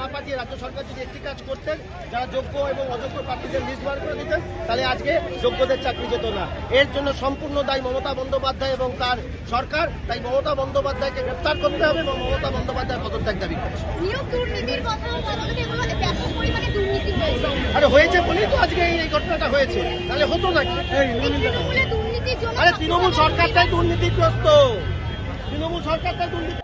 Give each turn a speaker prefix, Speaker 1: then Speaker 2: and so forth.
Speaker 1: না পাঠিয়ে রাজ্য সরকার যদি একটি কাজ করতেন যারা যোগ্য এবং অযোগ্য প্রার্থীদের লিস্ট বার করে দিতেন তাহলে আজকে যোগ্যদের চাকরি যেত না। এর জন্য সম্পূর্ণ দায়ী মমতা বন্দ্যোপাধ্যায় এবং তার সরকার। তাই মমতা বন্দ্যোপাধ্যায়কে গ্রেপ্তার করতে হবে এবং মমতা বন্দ্যোপাধ্যায় পদত্যাগ দাবি করছে। আরে হয়েছে বলেই তো আজকে এই ঘটনাটা হয়েছে। তাহলে হতো
Speaker 2: জন্য
Speaker 1: আরে তৃণমূল সরকারটাই দুর্নীতিগ্রস্ত। তৃণমূল সরকারটাই দুর্নীতি